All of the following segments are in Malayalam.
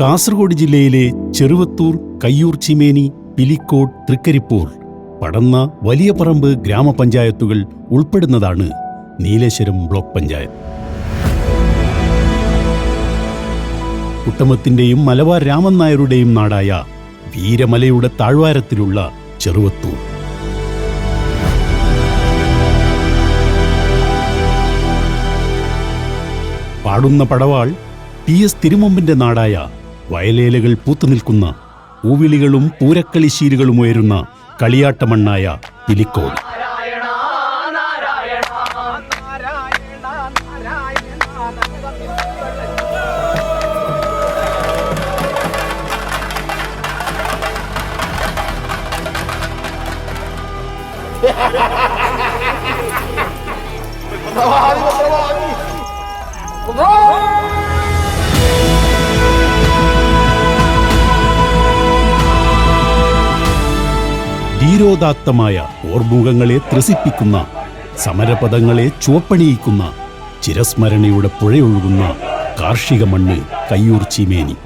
കാസർഗോഡ് ജില്ലയിലെ ചെറുവത്തൂർ കയ്യൂർ ചിമേനി പിലിക്കോട് തൃക്കരിപ്പൂർ പടന്ന വലിയ പറമ്പ് ഗ്രാമപഞ്ചായത്തുകൾ ഉൾപ്പെടുന്നതാണ് നീലേശ്വരം ബ്ലോക്ക് പഞ്ചായത്ത്. കുട്ടമത്തിന്റെയും മലബാർ രാമൻ നായരുടെയും നാടായ വീരമലയുടെ താഴ്വാരത്തിലുള്ള ചെറുവത്തൂർ. പാടുന്ന പടവാൾ ടി എസ് തിരുമുമ്പിന്റെ നാടായ വയലേലകൾ പൂത്തുനിൽക്കുന്ന ഊവിളികളും പൂരക്കളിശീലുകളും ഉയരുന്ന കളിയാട്ടമണ്ണായ പിലിക്കോട്. നാരായണ നാരായണ ധീരോദാത്തമായ ഓർമുഖങ്ങളെ ത്രസിപ്പിക്കുന്ന സമരപദങ്ങളെ ചുവപ്പണിയിക്കുന്ന ചിരസ്മരണയുടെ പുഴയൊഴുകുന്ന കാർഷിക മണ്ണ് കയ്യൂർ ചീമേനി.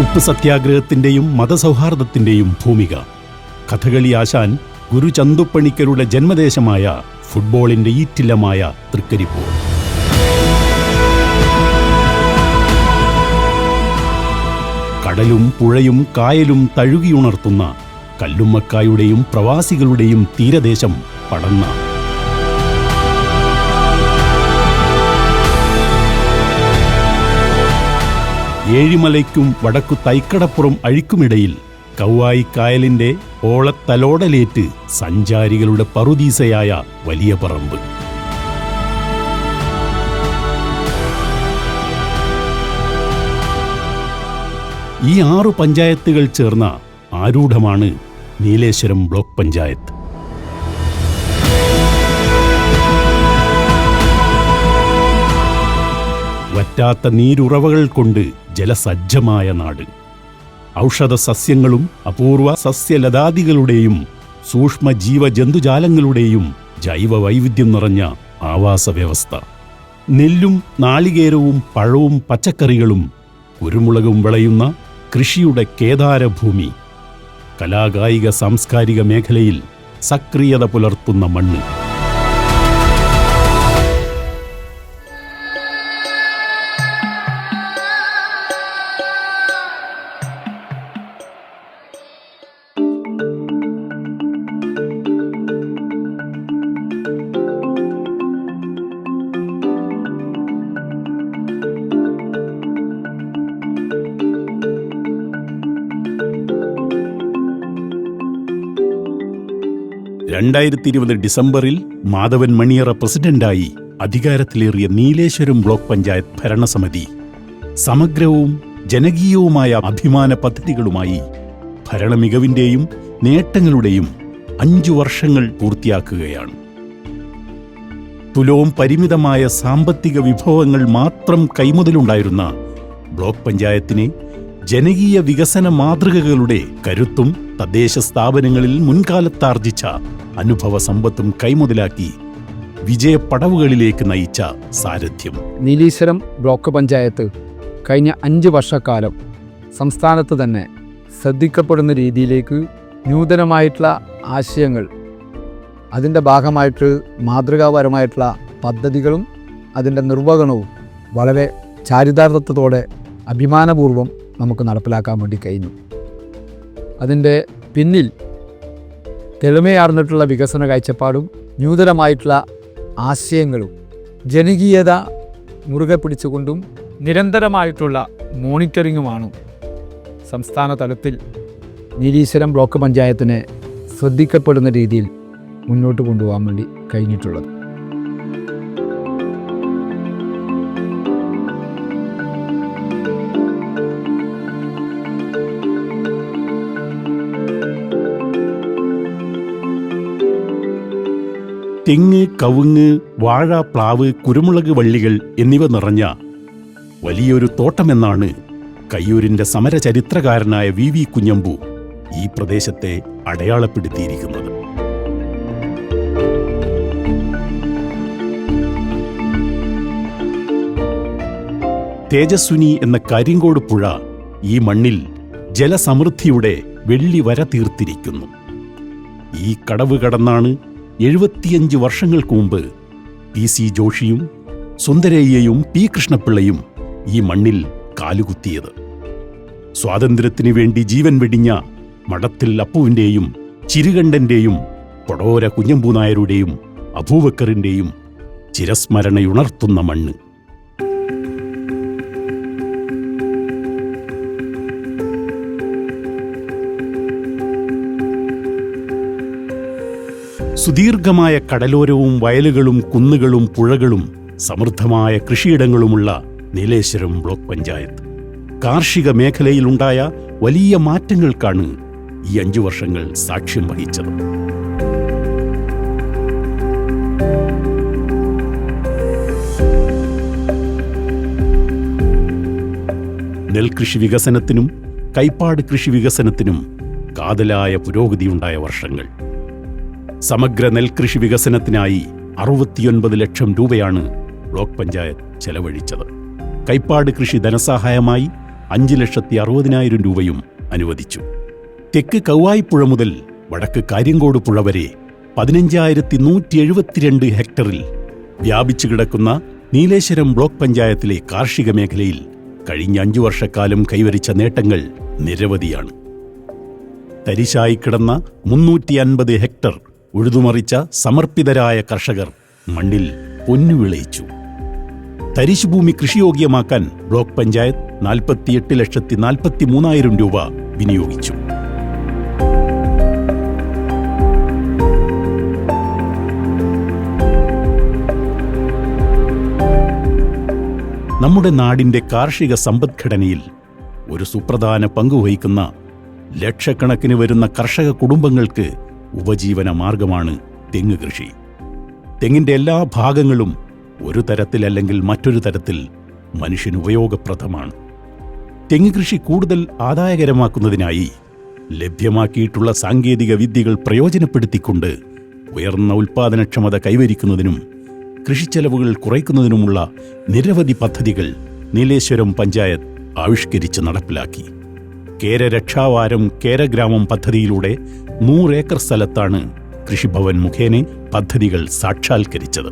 ഉപ്പ് സത്യാഗ്രഹത്തിന്റെയും മതസൗഹാർദ്ദത്തിന്റെയും ഭൂമിക. കഥകളി ആശാൻ ഗുരു ചന്തുപ്പണിക്കരുടെ ജന്മദേശമായ ഫുട്ബോളിന്റെ ഈറ്റില്ലമായ തൃക്കരിപ്പൂർ. കടലും പുഴയും കായലും തഴുകിയുണർത്തുന്ന കല്ലുമ്മക്കായുടെയും പ്രവാസികളുടെയും തീരദേശം പടന്ന. ഏഴിമലയ്ക്കും വടക്കു തൈക്കടപ്പുറം അഴിക്കുമിടയിൽ കൗവായി കായലിന്റെ ഓളത്തലോടലേറ്റ് സഞ്ചാരികളുടെ പറുദീസയായ വലിയ പറമ്പ്. ഈ ആറു പഞ്ചായത്തുകൾ ചേർന്ന ആരൂഢമാണ് നീലേശ്വരം ബ്ലോക്ക് പഞ്ചായത്ത്. വറ്റാത്ത നീരുറവകൾ കൊണ്ട് ജലസജ്ജമായ നാട്. ഔഷധ സസ്യങ്ങളും അപൂർവ സസ്യലതാദികളുടെയും സൂക്ഷ്മ ജീവജന്തുജാലങ്ങളുടെയും ജൈവ വൈവിധ്യം നിറഞ്ഞ ആവാസ വ്യവസ്ഥ നെല്ലും നാളികേരവും പഴവും പച്ചക്കറികളും കുരുമുളകും വിളയുന്ന കൃഷിയുടെ കേദാരഭൂമി. കലാകായിക സാംസ്കാരിക മേഖലയിൽ സക്രിയത പുലർത്തുന്ന മണ്ണ്. രണ്ടായിരത്തി ഇരുപത് ഡിസംബറിൽ മാധവൻ മണിയറ പ്രസിഡന്റായി അധികാരത്തിലേറിയ നീലേശ്വരം ബ്ലോക്ക് പഞ്ചായത്ത് ഭരണസമിതി. സമഗ്രവും ജനകീയവുമായ അഭിമാന പദ്ധതികളുമായി ഭരണമികവിന്റെയും നേട്ടങ്ങളുടെയും അഞ്ചു വർഷങ്ങൾ പൂർത്തിയാക്കുകയാണ്. തുലവും പരിമിതമായ സാമ്പത്തിക വിഭവങ്ങൾ മാത്രം കൈമുതലുണ്ടായിരുന്ന ബ്ലോക്ക് പഞ്ചായത്തിനെ ജനകീയ വികസന മാതൃകകളുടെ കരുത്തും തദ്ദേശ സ്ഥാപനങ്ങളിൽ മുൻകാലത്താർജിച്ച അനുഭവ സമ്പത്തും കൈമുതലാക്കി വിജയപ്പടവുകളിലേക്ക് നയിച്ച സാരഥ്യം. നീലീശ്വരം ബ്ലോക്ക് പഞ്ചായത്ത് കഴിഞ്ഞ അഞ്ച് വർഷക്കാലം സംസ്ഥാനത്ത് തന്നെ ശ്രദ്ധിക്കപ്പെടുന്ന രീതിയിലേക്ക് നൂതനമായിട്ടുള്ള ആശയങ്ങൾ അതിന്റെ ഭാഗമായിട്ട് മാതൃകാപരമായിട്ടുള്ള പദ്ധതികളും അതിന്റെ നിർവഹണവും വളരെ ചാരിതാർത്ഥത്തോടെ അഭിമാനപൂർവം നമുക്ക് നടപ്പിലാക്കാൻ വേണ്ടി കഴിഞ്ഞു. അതിന്റെ പിന്നിൽ തെളിമയാർന്നിട്ടുള്ള വികസന കാഴ്ചപ്പാടും നൂതനമായിട്ടുള്ള ആശയങ്ങളും ജനകീയത മുറുകെ പിടിച്ചുകൊണ്ടും നിരന്തരമായിട്ടുള്ള മോണിറ്ററിങ്ങുമാണ് സംസ്ഥാന തലത്തിൽ നീലീശ്വരം ബ്ലോക്ക് പഞ്ചായത്തിനെ ശ്രദ്ധിക്കപ്പെടുന്ന രീതിയിൽ മുന്നോട്ട് കൊണ്ടുപോകാൻ വേണ്ടി കഴിഞ്ഞിട്ടുള്ളത്. തെങ്ങ് കവുങ്ങ് വാഴ പ്ലാവ് കുരുമുളക് വള്ളികൾ എന്നിവ നിറഞ്ഞ വലിയൊരു തോട്ടമെന്നാണ് കയ്യൂരിന്റെ സമരചരിത്രകാരനായ വി വി കുഞ്ഞമ്പു ഈ പ്രദേശത്തെ അടയാളപ്പെടുത്തിയിരിക്കുന്നത്. തേജസ്വിനി എന്ന കരിങ്കോട് പുഴ ഈ മണ്ണിൽ ജലസമൃദ്ധിയുടെ വെള്ളി വര തീർത്തിരിക്കുന്നു. ഈ കടവ് കടന്നാണ് എഴുപത്തിയഞ്ച് വർഷങ്ങൾക്ക് മുമ്പ് പി സി ജോഷിയും സുന്ദരയ്യയും പി കൃഷ്ണപിള്ളയും ഈ മണ്ണിൽ കാലുകുത്തിയത്. സ്വാതന്ത്ര്യത്തിനു വേണ്ടി ജീവൻ വെടിഞ്ഞ മഠത്തിൽ അപ്പുവിന്റെയും ചിരുകണ്ഠന്റെയും കൊടോര കുഞ്ഞമ്പൂനായരുടെയും അബൂബക്കറിന്റെയും ചിരസ്മരണയുണർത്തുന്ന മണ്ണ്. സുദീർഘമായ കടലോരവും വയലുകളും കുന്നുകളും പുഴകളും സമൃദ്ധമായ കൃഷിയിടങ്ങളുമുള്ള നീലേശ്വരം ബ്ലോക്ക് പഞ്ചായത്ത്. കാർഷിക മേഖലയിലുണ്ടായ വലിയ മാറ്റങ്ങൾക്കാണ് ഈ അഞ്ചു വർഷങ്ങൾ സാക്ഷ്യം വഹിച്ചത്. നെൽകൃഷി വികസനത്തിനും കൈപ്പാട് കൃഷി വികസനത്തിനും കാതലായ പുരോഗതിയുണ്ടായ വർഷങ്ങൾ. സമഗ്ര നെൽകൃഷി വികസനത്തിനായി അറുപത്തിയൊൻപത് ലക്ഷം രൂപയാണ് ബ്ലോക്ക് പഞ്ചായത്ത് ചെലവഴിച്ചത്. കൈപ്പാട് കൃഷി ധനസഹായമായി അഞ്ച് ലക്ഷത്തി അറുപതിനായിരം രൂപയും അനുവദിച്ചു. തെക്ക് കൗവായിപ്പുഴ മുതൽ വടക്ക് കാര്യങ്കോട് പുഴ വരെ പതിനഞ്ചായിരത്തി നൂറ്റി എഴുപത്തിരണ്ട് ഹെക്ടറിൽ വ്യാപിച്ചു കിടക്കുന്ന നീലേശ്വരം ബ്ലോക്ക് പഞ്ചായത്തിലെ കാർഷിക മേഖലയിൽ കഴിഞ്ഞ അഞ്ചു വർഷക്കാലം കൈവരിച്ച നേട്ടങ്ങൾ നിരവധിയാണ്. തരിശായി കിടന്ന മുന്നൂറ്റി അൻപത് ഹെക്ടർ ഉഴുതുമറിച്ച സമർപ്പിതരായ കർഷകർ മണ്ണിൽ പൊന്നുവിളയിച്ചു. തരിശുഭൂമി കൃഷിയോഗ്യമാക്കാൻ ബ്ലോക്ക് പഞ്ചായത്ത് നാൽപ്പത്തിയെട്ട് ലക്ഷത്തി നാൽപ്പത്തി മൂന്നായിരം രൂപ വിനിയോഗിച്ചു. നമ്മുടെ നാടിന്റെ കാർഷിക സമ്പദ്ഘടനയിൽ ഒരു സുപ്രധാന പങ്കുവഹിക്കുന്ന ലക്ഷക്കണക്കിന് വരുന്ന കർഷക കുടുംബങ്ങൾക്ക് ഉപജീവന മാർഗമാണ് തെങ്ങ് കൃഷി. തെങ്ങിന്റെ എല്ലാ ഭാഗങ്ങളും ഒരു തരത്തിലല്ലെങ്കിൽ മറ്റൊരു തരത്തിൽ മനുഷ്യന് ഉപയോഗപ്രദമാണ്. തെങ്ങ് കൃഷി കൂടുതൽ ആദായകരമാക്കുന്നതിനായി ലഭ്യമാക്കിയിട്ടുള്ള സാങ്കേതിക വിദ്യകൾ പ്രയോജനപ്പെടുത്തിക്കൊണ്ട് ഉയർന്ന ഉൽപാദനക്ഷമത കൈവരിക്കുന്നതിനും കൃഷിച്ചെലവുകൾ കുറയ്ക്കുന്നതിനുമുള്ള നിരവധി പദ്ധതികൾ നീലേശ്വരം പഞ്ചായത്ത് ആവിഷ്കരിച്ച് നടപ്പിലാക്കി. കേരരക്ഷാവാരം കേരഗ്രാമം പദ്ധതിയിലൂടെ നൂറേക്കർ സ്ഥലത്താണ് കൃഷിഭവൻ മുഖേന പദ്ധതികൾ സാക്ഷാത്കരിച്ചത്.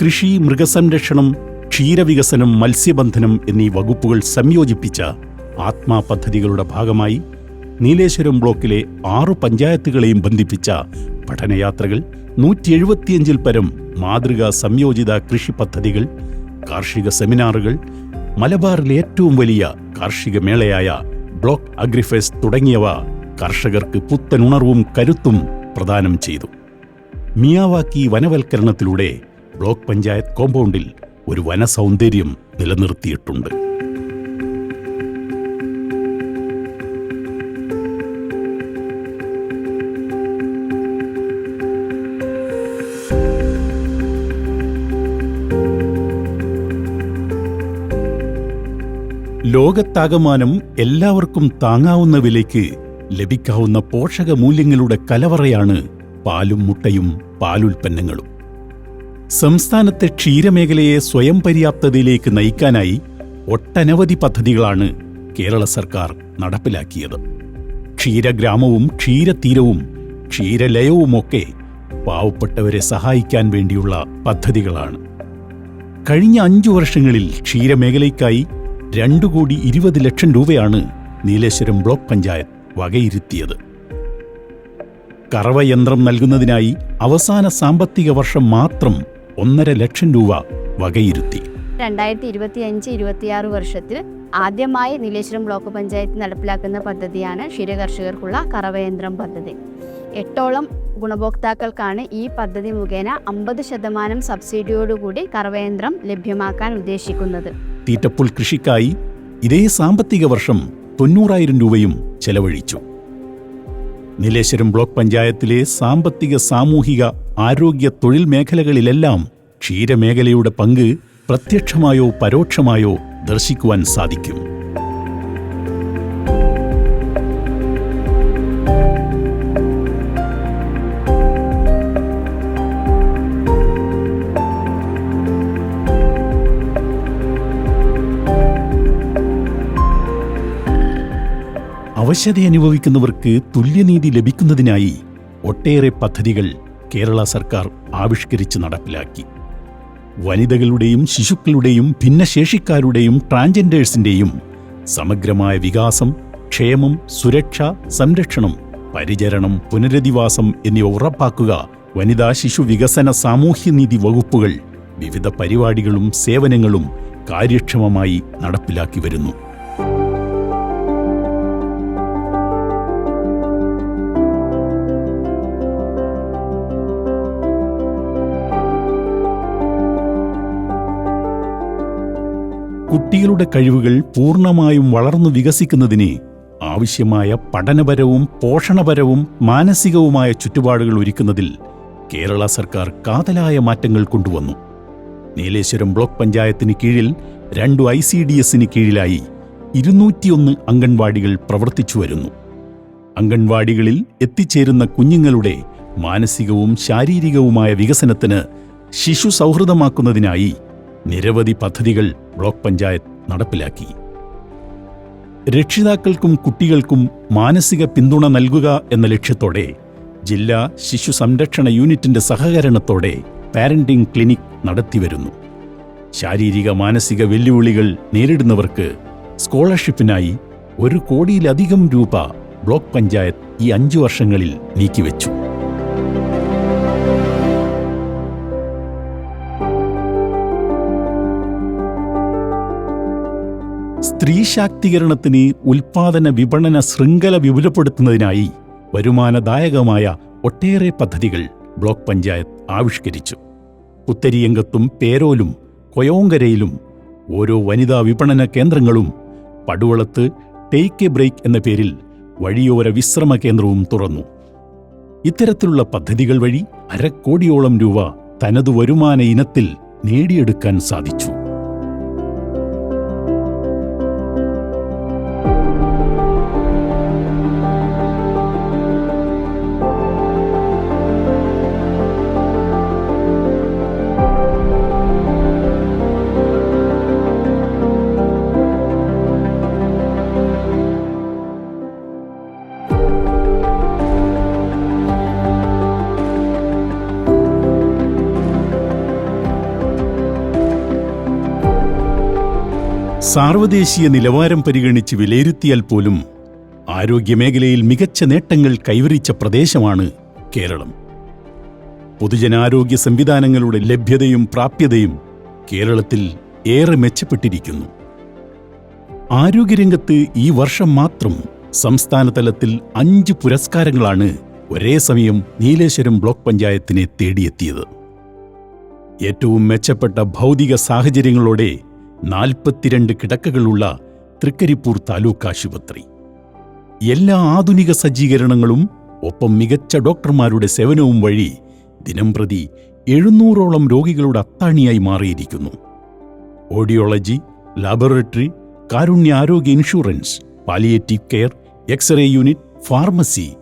കൃഷി മൃഗസംരക്ഷണം ക്ഷീരവികസനം മത്സ്യബന്ധനം എന്നീ വകുപ്പുകൾ സംയോജിപ്പിച്ച ആത്മാ പദ്ധതികളുടെ ഭാഗമായി നീലേശ്വരം ബ്ലോക്കിലെ ആറു പഞ്ചായത്തുകളെയും ബന്ധിപ്പിച്ച പഠനയാത്രകൾ നൂറ്റി എഴുപത്തിയഞ്ചിൽ പരം മാതൃകാ സംയോജിത കൃഷി പദ്ധതികൾ കാർഷിക സെമിനാറുകൾ മലബാറിലെ ഏറ്റവും വലിയ കാർഷിക മേളയായ ബ്ലോക്ക് അഗ്രിഫെസ്റ്റ് തുടങ്ങിയവ കർഷകർക്ക് പുത്തൻ ഉണർവും കരുത്തും പ്രദാനം ചെയ്തു. മിയാവാക്കി വനവൽക്കരണത്തിലൂടെ ബ്ലോക്ക് പഞ്ചായത്ത് കോമ്പൗണ്ടിൽ ഒരു വനസൗന്ദര്യം നിലനിർത്തിയിട്ടുണ്ട്. ലോകത്താകമാനം എല്ലാവർക്കും താങ്ങാവുന്ന വിലയ്ക്ക് ലഭിക്കാവുന്ന പോഷക മൂല്യങ്ങളുടെ കലവറയാണ് പാലും മുട്ടയും പാലുൽപ്പന്നങ്ങളും. സംസ്ഥാനത്തെ ക്ഷീരമേഖലയെ സ്വയം പര്യാപ്തതയിലേക്ക് നയിക്കാനായി ഒട്ടനവധി പദ്ധതികളാണ് കേരള സർക്കാർ നടപ്പിലാക്കിയത്. ക്ഷീരഗ്രാമവും ക്ഷീരതീരവും ക്ഷീരലയവുമൊക്കെ പാവപ്പെട്ടവരെ സഹായിക്കാൻ വേണ്ടിയുള്ള പദ്ധതികളാണ്. കഴിഞ്ഞ അഞ്ചു വർഷങ്ങളിൽ ക്ഷീരമേഖലയ്ക്കായി രണ്ടു കോടി ഇരുപത് ലക്ഷം രൂപയാണ് നീലേശ്വരം ബ്ലോക്ക് പഞ്ചായത്ത് വകയിരുത്തിയത്. കറവയന്ത്രം നൽകുന്നതിനായി അവസാന സാമ്പത്തിക വർഷം മാത്രം ഒന്നര ലക്ഷം രൂപ വകയിരുത്തി. രണ്ടായിരത്തി ഇരുപത്തി അഞ്ച് ഇരുപത്തിയാറ് വർഷത്തിൽ ആദ്യമായി നീലേശ്വരം ബ്ലോക്ക് പഞ്ചായത്ത് നടപ്പിലാക്കുന്ന പദ്ധതിയാണ് ക്ഷീരകർഷകർക്കുള്ള കറവയന്ത്രം പദ്ധതി. എട്ടോളം ഗുണഭോക്താക്കൾക്കാണ് ഈ പദ്ധതി മുഖേന അമ്പത് ശതമാനം സബ്സിഡിയോടുകൂടി കറവയന്ത്രം ലഭ്യമാക്കാൻ ഉദ്ദേശിക്കുന്നത്. തീറ്റപ്പുൽ കൃഷിക്കായി ഇതേ സാമ്പത്തിക വർഷം തൊണ്ണൂറായിരം രൂപയും ചെലവഴിച്ചു. നീലേശ്വരം ബ്ലോക്ക് പഞ്ചായത്തിലെ സാമ്പത്തിക സാമൂഹിക ആരോഗ്യ തൊഴിൽ മേഖലകളിലെല്ലാം ക്ഷീരമേഖലയുടെ പങ്ക് പ്രത്യക്ഷമായോ പരോക്ഷമായോ ദർശിക്കുവാൻ സാധിക്കും. അവശത അനുഭവിക്കുന്നവർക്ക് തുല്യനീതി ലഭിക്കുന്നതിനായി ഒട്ടേറെ പദ്ധതികൾ കേരള സർക്കാർ ആവിഷ്കരിച്ച് നടപ്പിലാക്കി. വനിതകളുടെയും ശിശുക്കളുടെയും ഭിന്നശേഷിക്കാരുടെയും ട്രാൻജെൻഡേഴ്സിന്റെയും സമഗ്രമായ വികാസം ക്ഷേമം സുരക്ഷ സംരക്ഷണം പരിചരണം പുനരധിവാസം എന്നിവ ഉറപ്പാക്കുക വനിതാ ശിശു വികസന സാമൂഹ്യനീതി വകുപ്പുകൾ വിവിധ പരിപാടികളും സേവനങ്ങളും കാര്യക്ഷമമായി നടപ്പിലാക്കി വരുന്നു. കുട്ടികളുടെ കഴിവുകൾ പൂർണമായും വളർന്നു വികസിക്കുന്നതിന് ആവശ്യമായ പഠനപരവും പോഷണപരവും മാനസികവുമായ ചുറ്റുപാടുകൾ ഒരുക്കുന്നതിൽ കേരള സർക്കാർ കാതലായ മാറ്റങ്ങൾ കൊണ്ടുവന്നു. നീലേശ്വരം ബ്ലോക്ക് പഞ്ചായത്തിന് കീഴിൽ രണ്ടു ഐ സി ഡി എസിന് കീഴിലായി ഇരുന്നൂറ്റിയൊന്ന് അംഗൻവാടികൾ പ്രവർത്തിച്ചു വരുന്നു. അംഗൻവാടികളിൽ എത്തിച്ചേരുന്ന കുഞ്ഞുങ്ങളുടെ മാനസികവും ശാരീരികവുമായ വികസനത്തിന് ശിശു സൗഹൃദമാക്കുന്നതിനായി നിരവധി പദ്ധതികൾ ബ്ലോക്ക് പഞ്ചായത്ത് നടപ്പിലാക്കി. രക്ഷിതാക്കൾക്കും കുട്ടികൾക്കും മാനസിക പിന്തുണ നൽകുക എന്ന ലക്ഷ്യത്തോടെ ജില്ലാ ശിശു സംരക്ഷണ യൂണിറ്റിന്റെ സഹകരണത്തോടെ പാരന്റിംഗ് ക്ലിനിക് നടത്തിവരുന്നു. ശാരീരിക മാനസിക വെല്ലുവിളികൾ നേരിടുന്നവർക്ക് സ്കോളർഷിപ്പിനായി ഒരു കോടിയിലധികം രൂപ ബ്ലോക്ക് പഞ്ചായത്ത് ഈ അഞ്ചു വർഷങ്ങളിൽ നീക്കിവെച്ചു. സ്ത്രീ ശാക്തീകരണത്തിന് ഉൽപാദന വിപണന ശൃംഖല വിപുലപ്പെടുത്തുന്നതിനായി വരുമാനദായകമായ ഒട്ടേറെ പദ്ധതികൾ ബ്ലോക്ക് പഞ്ചായത്ത് ആവിഷ്കരിച്ചു. പുത്തരിയങ്കത്തും പേരോലും കൊയോങ്കരയിലും ഓരോ വനിതാ വിപണന കേന്ദ്രങ്ങളും പടുവളത്ത് ടേക്ക് എ ബ്രേക്ക് എന്ന പേരിൽ വഴിയോര വിശ്രമ കേന്ദ്രവും തുറന്നു. ഇത്തരത്തിലുള്ള പദ്ധതികൾ വഴി അരക്കോടിയോളം രൂപ തനതു വരുമാന ഇനത്തിൽ നേടിയെടുക്കാൻ സാധിച്ചു. സാർവദേശീയ നിലവാരം പരിഗണിച്ച് വിലയിരുത്തിയാൽ പോലും ആരോഗ്യമേഖലയിൽ മികച്ച നേട്ടങ്ങൾ കൈവരിച്ച പ്രദേശമാണ് കേരളം. പൊതുജനാരോഗ്യ സംവിധാനങ്ങളുടെ ലഭ്യതയും പ്രാപ്യതയും കേരളത്തിൽ ഏറെ മെച്ചപ്പെട്ടിരിക്കുന്നു. ആരോഗ്യരംഗത്ത് ഈ വർഷം മാത്രം സംസ്ഥാന തലത്തിൽ അഞ്ച് പുരസ്കാരങ്ങളാണ് ഒരേ സമയം നീലേശ്വരം ബ്ലോക്ക് പഞ്ചായത്തിനെ തേടിയെത്തിയത്. ഏറ്റവും മെച്ചപ്പെട്ട ഭൗതിക സാഹചര്യങ്ങളോടെ നാൽപ്പത്തിരണ്ട് കിടക്കകളുള്ള തൃക്കരിപ്പൂർ താലൂക്ക് ആശുപത്രി. എല്ലാ ആധുനിക സജ്ജീകരണങ്ങളും ഒപ്പം മികച്ച ഡോക്ടർമാരുടെ സേവനവും വഴി ദിനംപ്രതി എഴുന്നൂറോളം രോഗികളുടെ അത്താണിയായി മാറിയിരിക്കുന്നു. Audiology laboratory Karunya Arogya insurance palliative care X-ray unit pharmacy.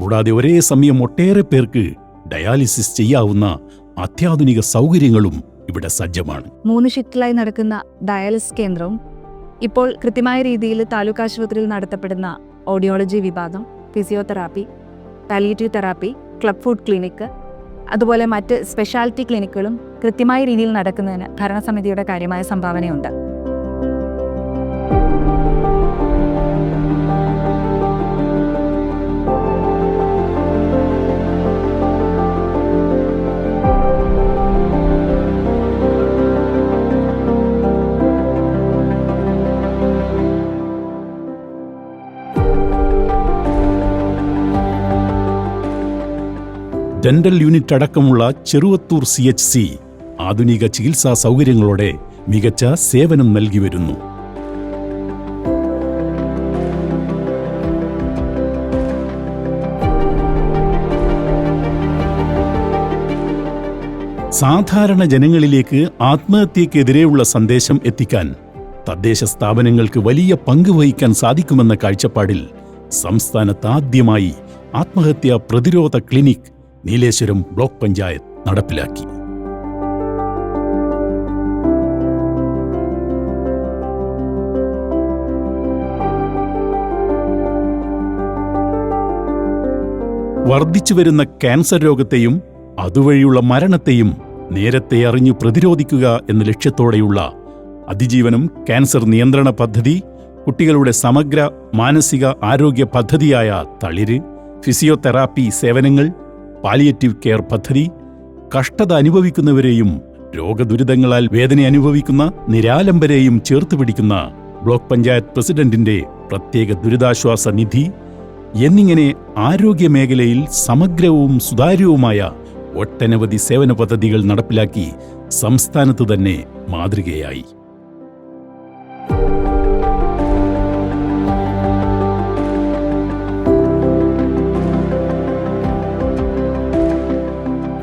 കൂടാതെ ഒരേ സമയം ഒട്ടേറെ പേർക്ക് ഡയാലിസിസ് ചെയ്യാവുന്ന അത്യാധുനിക സൗകര്യങ്ങളും ഇവിടെ സജ്ജമാണ്. മൂന്ന് ഷിഫ്റ്റിലായി നടക്കുന്ന ഡയാലിസിസ് കേന്ദ്രവും ഇപ്പോൾ കൃത്യമായ രീതിയിൽ താലൂക്ക് ആശുപത്രിയിൽ നടത്തപ്പെടുന്ന ഓഡിയോളജി വിഭാഗം physiotherapy palliative therapy club food clinic അതുപോലെ മറ്റ് സ്പെഷ്യാലിറ്റി ക്ലിനിക്കുകളും കൃത്യമായ രീതിയിൽ നടക്കുന്നതിന് ഭരണസമിതിയുടെ കാര്യമായ സംഭാവനയുണ്ട്. ഡെന്റൽ യൂണിറ്റ് അടക്കമുള്ള ചെറുവത്തൂർ സി എച്ച് സി ആധുനിക ചികിത്സാ സൗകര്യങ്ങളോടെ മികച്ച സേവനം നൽകി വരുന്നു. സാധാരണ ജനങ്ങളിലേക്ക് ആത്മഹത്യക്കെതിരെയുള്ള സന്ദേശം എത്തിക്കാൻ തദ്ദേശ സ്ഥാപനങ്ങൾക്ക് വലിയ പങ്ക് വഹിക്കാൻ സാധിക്കുമെന്ന കാഴ്ചപ്പാടിൽ സംസ്ഥാനത്ത് ആദ്യമായി ആത്മഹത്യാ പ്രതിരോധ ക്ലിനിക് നീലേശ്വരം ബ്ലോക്ക് പഞ്ചായത്ത് നടപ്പിലാക്കി. വർദ്ധിച്ചുവരുന്ന ക്യാൻസർ രോഗത്തെയും അതുവഴിയുള്ള മരണത്തെയും നേരത്തെ അറിഞ്ഞു പ്രതിരോധിക്കുക എന്ന ലക്ഷ്യത്തോടെയുള്ള അതിജീവനം ക്യാൻസർ നിയന്ത്രണ പദ്ധതി കുട്ടികളുടെ സമഗ്ര മാനസിക ആരോഗ്യ പദ്ധതിയായ തളിര് ഫിസിയോതെറാപ്പി സേവനങ്ങൾ പാലിയേറ്റീവ് കെയർ പദ്ധതി കഷ്ടത അനുഭവിക്കുന്നവരെയും രോഗദുരിതങ്ങളാൽ വേദന അനുഭവിക്കുന്ന നിരാലംബരെയും ചേർത്ത് പിടിക്കുന്ന ബ്ലോക്ക് പഞ്ചായത്ത് പ്രസിഡന്റിന്റെ പ്രത്യേക ദുരിതാശ്വാസ നിധി എന്നിങ്ങനെ ആരോഗ്യ മേഖലയിൽ സമഗ്രവും സുതാര്യവുമായ ഒട്ടനവധി സേവന പദ്ധതികൾ നടപ്പിലാക്കി സംസ്ഥാനത്ത് തന്നെ മാതൃകയായി.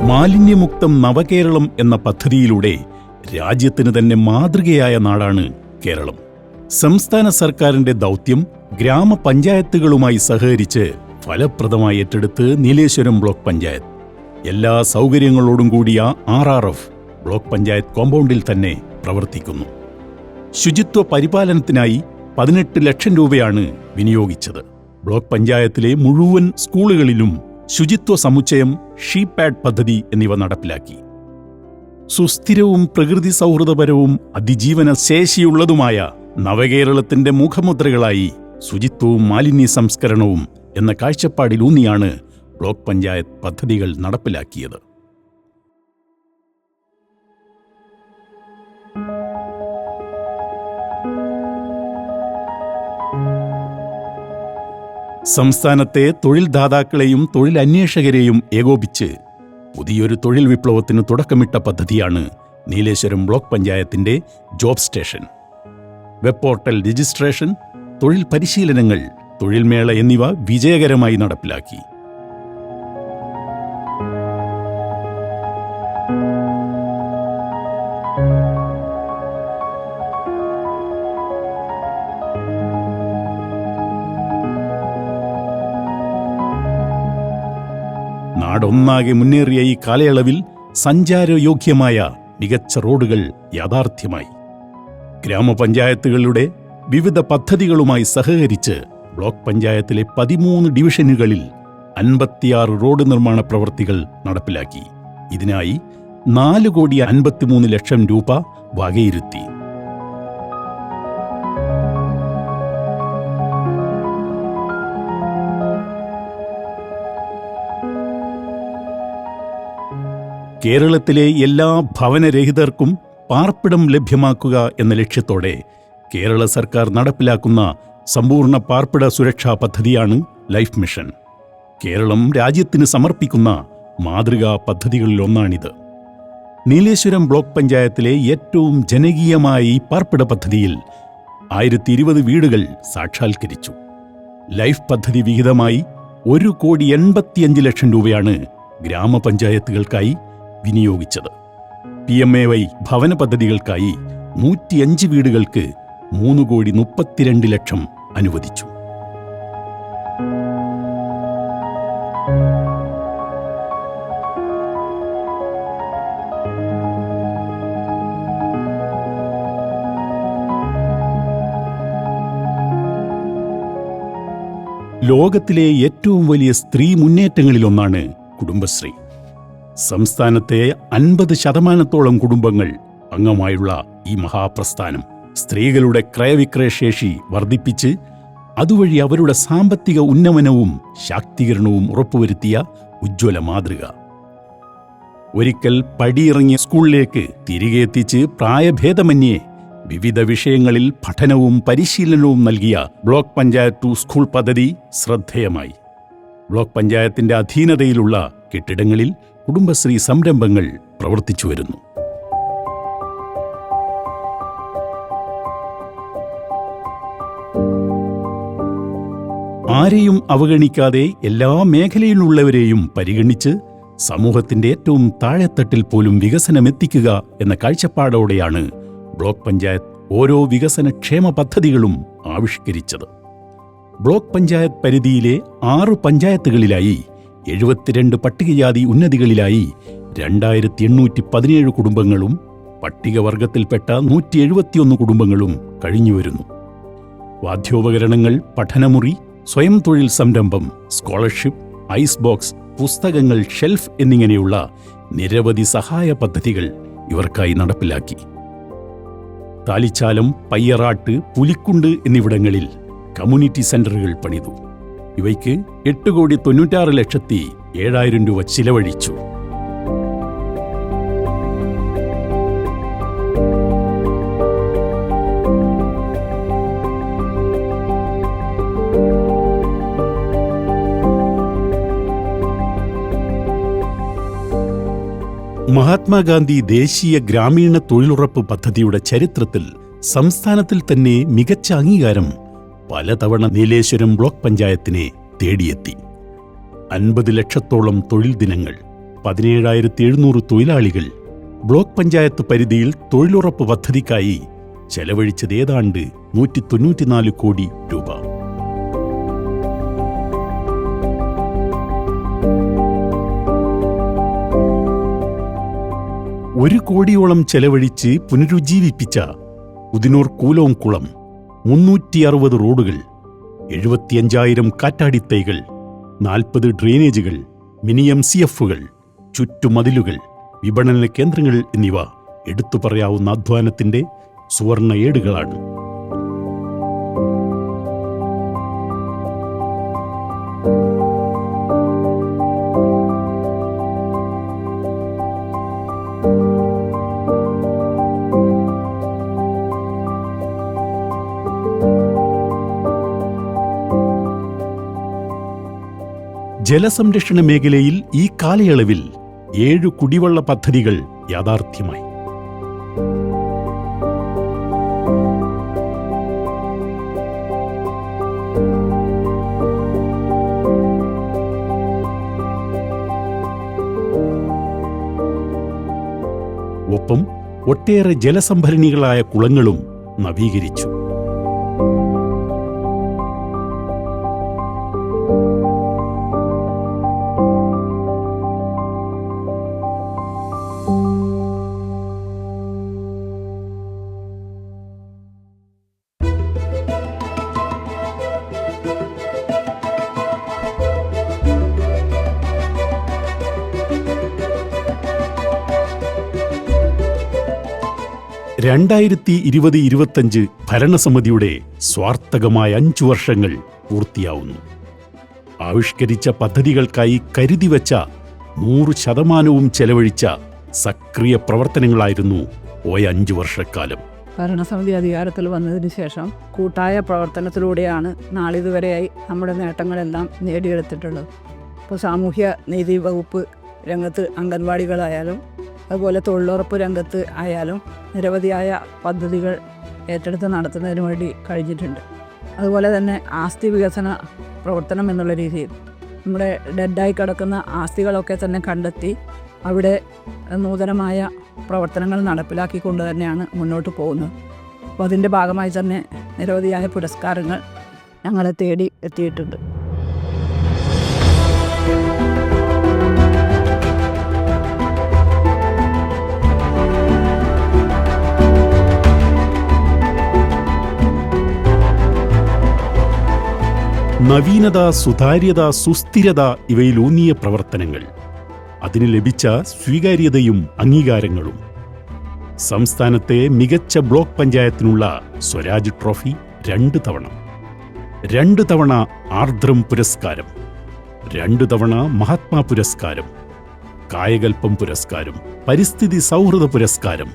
മാലിന്യമുക്തം നവകേരളം എന്ന പദ്ധതിയിലൂടെ രാജ്യത്തിന് തന്നെ മാതൃകയായ നാടാണ് കേരളം. സംസ്ഥാന സർക്കാരിന്റെ ദൗത്യം ഗ്രാമപഞ്ചായത്തുകളുമായി സഹകരിച്ച് ഫലപ്രദമായി ഏറ്റെടുത്ത് നീലേശ്വരം ബ്ലോക്ക് പഞ്ചായത്ത്. എല്ലാ സൗകര്യങ്ങളോടും കൂടിയ R R F block panchayat കോമ്പൗണ്ടിൽ തന്നെ പ്രവർത്തിക്കുന്നു. ശുചിത്വ പരിപാലനത്തിനായി പതിനെട്ട് ലക്ഷം രൂപയാണ് വിനിയോഗിച്ചത്. ബ്ലോക്ക് പഞ്ചായത്തിലെ മുഴുവൻ സ്കൂളുകളിലും ശുചിത്വ സമുച്ചയം ഷീപാഡ് പദ്ധതി എന്നിവ നടപ്പിലാക്കി. സുസ്ഥിരവും പ്രകൃതി സൗഹൃദപരവും അതിജീവന ശേഷിയുള്ളതുമായ നവകേരളത്തിന്റെ മുഖമുദ്രകളായി ശുചിത്വവും മാലിന്യ സംസ്കരണവും എന്ന കാഴ്ചപ്പാടിലൂന്നിയാണ് ബ്ലോക്ക് പഞ്ചായത്ത് പദ്ധതികൾ നടപ്പിലാക്കിയത്. സംസ്ഥാനത്തെ തൊഴിൽ ദാതാക്കളെയും തൊഴിൽ അന്വേഷകരെയും ഏകോപിച്ച് പുതിയൊരു തൊഴിൽ വിപ്ലവത്തിന് തുടക്കമിട്ട പദ്ധതിയാണ് നീലേശ്വരം ബ്ലോക്ക് പഞ്ചായത്തിന്റെ job station. Web portal registration തൊഴിൽ പരിശീലനങ്ങൾ തൊഴിൽമേള എന്നിവ വിജയകരമായി നടപ്പിലാക്കി. നാടൊന്നാകെ മുന്നേറിയ ഈ കാലയളവിൽ സഞ്ചാരയോഗ്യമായ മികച്ച റോഡുകൾ യാഥാർത്ഥ്യമായി. ഗ്രാമപഞ്ചായത്തുകളുടെ വിവിധ പദ്ധതികളുമായി സഹകരിച്ച് ബ്ലോക്ക് പഞ്ചായത്തിലെ പതിമൂന്ന് ഡിവിഷനുകളിൽ അൻപത്തിയാറ് റോഡ് നിർമ്മാണ പ്രവൃത്തികൾ നടപ്പിലാക്കി. ഇതിനായി നാല് കോടി അൻപത്തിമൂന്ന് ലക്ഷം രൂപ വകയിരുത്തി. കേരളത്തിലെ എല്ലാ ഭവനരഹിതർക്കും പാർപ്പിടം ലഭ്യമാക്കുക എന്ന ലക്ഷ്യത്തോടെ കേരള സർക്കാർ നടപ്പിലാക്കുന്ന സമ്പൂർണ പാർപ്പിട സുരക്ഷാ പദ്ധതിയാണ് ലൈഫ് മിഷൻ. കേരളം രാജ്യത്തിന് സമർപ്പിക്കുന്ന മാതൃകാ പദ്ധതികളിലൊന്നാണിത്. നീലേശ്വരം ബ്ലോക്ക് പഞ്ചായത്തിലെ ഏറ്റവും ജനകീയമായ ഈ പാർപ്പിട പദ്ധതിയിൽ ആയിരത്തി ഇരുപത് വീടുകൾ സാക്ഷാത്കരിച്ചു. ലൈഫ് പദ്ധതി വിഹിതമായി ഒരു കോടി എൺപത്തിയഞ്ച് ലക്ഷം രൂപയാണ് ഗ്രാമപഞ്ചായത്തുകൾക്കായി വിനിയോഗിച്ചത്. പി എം എ വൈ ഭവന പദ്ധതികൾക്കായി നൂറ്റിയഞ്ച് വീടുകൾക്ക് മൂന്ന് കോടി മുപ്പത്തിരണ്ട് ലക്ഷം അനുവദിച്ചു. ലോകത്തിലെ ഏറ്റവും വലിയ സ്ത്രീ മുന്നേറ്റങ്ങളിലൊന്നാണ് കുടുംബശ്രീ. സംസ്ഥാനത്തെ അൻപത് ശതമാനത്തോളം കുടുംബങ്ങൾ അംഗമായുള്ള ഈ മഹാപ്രസ്ഥാനം സ്ത്രീകളുടെ ക്രയവിക്രയശേഷി വർദ്ധിപ്പിച്ച് അതുവഴി അവരുടെ സാമ്പത്തിക ഉന്നമനവും ശാക്തീകരണവും ഉറപ്പുവരുത്തിയ ഉജ്ജ്വല മാതൃക. ഒരിക്കൽ പടിയിറങ്ങിയ സ്കൂളിലേക്ക് തിരികെ എത്തിച്ച് പ്രായഭേദമന്യേ വിവിധ വിഷയങ്ങളിൽ പഠനവും പരിശീലനവും നൽകിയ ബ്ലോക്ക് പഞ്ചായത്ത് ടു സ്കൂൾ പദ്ധതി ശ്രദ്ധേയമായി. ബ്ലോക്ക് പഞ്ചായത്തിന്റെ അധീനതയിലുള്ള കെട്ടിടങ്ങളിൽ കുടുംബശ്രീ സംരംഭങ്ങൾ പ്രവർത്തിച്ചു വരുന്നു. ആരെയും അവഗണിക്കാതെ എല്ലാ മേഖലയിലുള്ളവരെയും പരിഗണിച്ച് സമൂഹത്തിന്റെ ഏറ്റവും താഴെത്തട്ടിൽ പോലും വികസനമെത്തിക്കുക എന്ന കാഴ്ചപ്പാടോടെയാണ് ബ്ലോക്ക് പഞ്ചായത്ത് ഓരോ വികസന ക്ഷേമ പദ്ധതികളും ആവിഷ്കരിച്ചത്. ബ്ലോക്ക് പഞ്ചായത്ത് പരിധിയിലെ ആറ് പഞ്ചായത്തുകളിലായി എഴുപത്തിരണ്ട് പട്ടികജാതി ഉന്നതികളിലായി രണ്ടായിരത്തി എണ്ണൂറ്റി പതിനേഴ് കുടുംബങ്ങളും പട്ടികവർഗത്തിൽപ്പെട്ട നൂറ്റി എഴുപത്തിയൊന്ന് കുടുംബങ്ങളും കഴിഞ്ഞുവരുന്നു. വാദ്യോപകരണങ്ങൾ പഠനമുറി സ്വയം തൊഴിൽ സംരംഭം സ്കോളർഷിപ്പ് ഐസ് ബോക്സ് പുസ്തകങ്ങൾ ഷെൽഫ് എന്നിങ്ങനെയുള്ള നിരവധി സഹായ പദ്ധതികൾ ഇവർക്കായി നടപ്പിലാക്കി. താലിച്ചാലം പയ്യറാട്ട് പുലിക്കുണ്ട് എന്നിവിടങ്ങളിൽ കമ്മ്യൂണിറ്റി സെന്ററുകൾ പണിതു. ഇവയ്ക്ക് എട്ട് കോടി തൊണ്ണൂറ്റാറ് ലക്ഷത്തി ഏഴായിരം രൂപ ചിലവഴിച്ചു. മഹാത്മാഗാന്ധി ദേശീയ ഗ്രാമീണ തൊഴിലുറപ്പ് പദ്ധതിയുടെ ചരിത്രത്തിൽ സംസ്ഥാനത്തിൽ തന്നെ മികച്ച അംഗീകാരം പലതവണ നീലേശ്വരം ബ്ലോക്ക് പഞ്ചായത്തിനെ തേടിയെത്തി. അൻപത് ലക്ഷത്തോളം തൊഴിൽ ദിനങ്ങൾ പതിനേഴായിരത്തി എഴുന്നൂറ് തൊഴിലാളികൾ ബ്ലോക്ക് പഞ്ചായത്ത് പരിധിയിൽ തൊഴിലുറപ്പ് പദ്ധതിക്കായി ചെലവഴിച്ചത് ഏതാണ്ട് നൂറ്റി തൊണ്ണൂറ്റിനാല് കോടി രൂപ. ഒരു കോടിയോളം ചെലവഴിച്ച് പുനരുജ്ജീവിപ്പിച്ച ഉദിനൂർ കൂലോം കുളം മുന്നൂറ്റി അറുപത് റോഡുകൾ എഴുപത്തിയഞ്ചായിരം കാറ്റാടിത്തൈകൾ നാൽപ്പത് ഡ്രെയിനേജുകൾ മിനി എം സി എഫുകൾ ചുറ്റുമതിലുകൾ വിപണന കേന്ദ്രങ്ങൾ എന്നിവ എടുത്തു പറയാവുന്ന അധ്വാനത്തിന്റെ സുവർണ ഏടുകളാണ്. ജലസംരക്ഷണ മേഖലയിൽ ഈ കാലയളവിൽ ഏഴു കുടിവെള്ള പദ്ധതികൾ യാഥാർത്ഥ്യമായി. ഒപ്പം ഒട്ടേറെ ജലസംഭരണികളായ കുളങ്ങളും നവീകരിച്ചു. രണ്ടായിരത്തി ഇരുപത് ഇരുപത്തഞ്ച് ഭരണസമിതിയുടെ സ്വാർത്ഥകമായ അഞ്ചു വർഷങ്ങൾ പൂർത്തിയാവുന്നു. ആവിഷ്കരിച്ച പദ്ധതികൾക്കായി കരുതിവച്ച നൂറ് ശതമാനവും ചെലവഴിച്ച സക്രിയ പ്രവർത്തനങ്ങളായിരുന്നു പോയ അഞ്ചു വർഷക്കാലം. ഭരണസമിതി അധികാരത്തിൽ വന്നതിന് ശേഷം കൂട്ടായ പ്രവർത്തനത്തിലൂടെയാണ് നാളിതുവരെയായി നമ്മുടെ നേട്ടങ്ങളെല്ലാം നേടിയെടുത്തിട്ടുള്ളത്. ഇപ്പോൾ സാമൂഹ്യ നീതി വകുപ്പ് രംഗത്ത് അംഗൻവാടികളായാലും അതുപോലെ തൊഴിലുറപ്പ് രംഗത്ത് ആയാലും നിരവധിയായ പദ്ധതികൾ ഏറ്റെടുത്ത് നടത്തുന്നതിന് വേണ്ടി കഴിഞ്ഞിട്ടുണ്ട്. അതുപോലെ തന്നെ ആസ്തി വികസന പ്രവർത്തനം എന്നുള്ള രീതിയിൽ. നമ്മുടെ ഡെഡായി കിടക്കുന്ന ആസ്തികളൊക്കെ തന്നെ കണ്ടെത്തി അവിടെ നൂതനമായ പ്രവർത്തനങ്ങൾ നടപ്പിലാക്കിക്കൊണ്ട് തന്നെയാണ് മുന്നോട്ട് പോകുന്നത്. അപ്പോൾ അതിന്റെ ഭാഗമായി തന്നെ നിരവധിയായ പുരസ്കാരങ്ങൾ ഞങ്ങളെ തേടി എത്തിയിട്ടുണ്ട്. നവീനത സുതാര്യത സുസ്ഥിരത ഇവയിലൂന്നിയ പ്രവർത്തനങ്ങൾ. അതിന് ലഭിച്ച സ്വീകാര്യതയും അംഗീകാരങ്ങളും. സംസ്ഥാനത്തെ മികച്ച ബ്ലോക്ക് പഞ്ചായത്തിനുള്ള സ്വരാജ് ട്രോഫി രണ്ട് തവണ. രണ്ട് തവണ ആർദ്രം പുരസ്കാരം. രണ്ട് തവണ മഹാത്മാ പുരസ്കാരം. കായകൽപ്പം പുരസ്കാരം പരിസ്ഥിതി സൗഹൃദ പുരസ്കാരം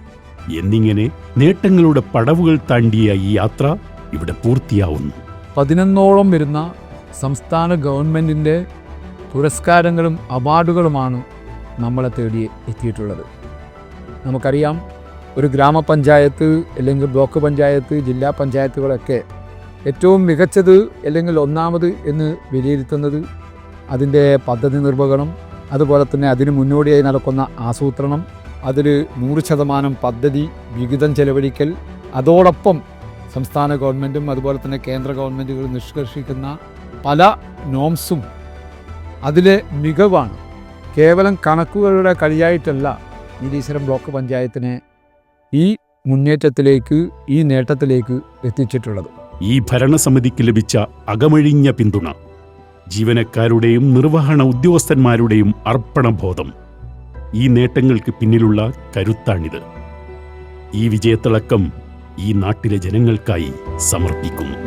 എന്നിങ്ങനെ നേട്ടങ്ങളുടെ പടവുകൾ താണ്ടിയ ഈ യാത്ര ഇവിടെ പൂർത്തിയാവുന്നു. പതിനൊന്നോളം വരുന്ന സംസ്ഥാന ഗവൺമെന്റിന്റെ പുരസ്കാരങ്ങളും അവാർഡുകളുമാണ് നമ്മളെ തേടി എത്തിയിട്ടുള്ളത്. നമുക്കറിയാം ഒരു ഗ്രാമപഞ്ചായത്ത് അല്ലെങ്കിൽ ബ്ലോക്ക് പഞ്ചായത്ത് ജില്ലാ പഞ്ചായത്തുകളൊക്കെ ഏറ്റവും മികച്ചത് അല്ലെങ്കിൽ ഒന്നാമത് എന്ന് വിലയിരുത്തുന്നത് അതിന്റെ പദ്ധതി നിർവഹണം അതുപോലെ തന്നെ അതിന് മുന്നോടിയായി നടക്കുന്ന ആസൂത്രണം അതിൽ നൂറ് ശതമാനം പദ്ധതി വിഹിതം ചെലവഴിക്കൽ അതോടൊപ്പം സംസ്ഥാന ഗവൺമെന്റും അതുപോലെ തന്നെ കേന്ദ്ര ഗവൺമെന്റുകളും നിഷ്കർഷിക്കുന്ന പല നോംസും അതിലെ മികവാണ്. കേവലം കണക്കുകളുടെ കളിയായിട്ടല്ല നീലീശ്വരം ബ്ലോക്ക് പഞ്ചായത്തിനെ ഈ മുന്നേറ്റത്തിലേക്ക് ഈ നേട്ടത്തിലേക്ക് എത്തിച്ചിട്ടുള്ളത്. ഈ ഭരണസമിതിക്ക് ലഭിച്ച അകമഴിഞ്ഞ പിന്തുണ ജീവനക്കാരുടെയും നിർവഹണ ഉദ്യോഗസ്ഥന്മാരുടെയും അർപ്പണബോധം ഈ നേട്ടങ്ങൾക്ക് പിന്നിലുള്ള കരുത്താണിത്. ഈ വിജയത്തിളക്കം ഈ നാട്ടിലെ ജനങ്ങൾക്കായി സമർപ്പിക്കുന്നു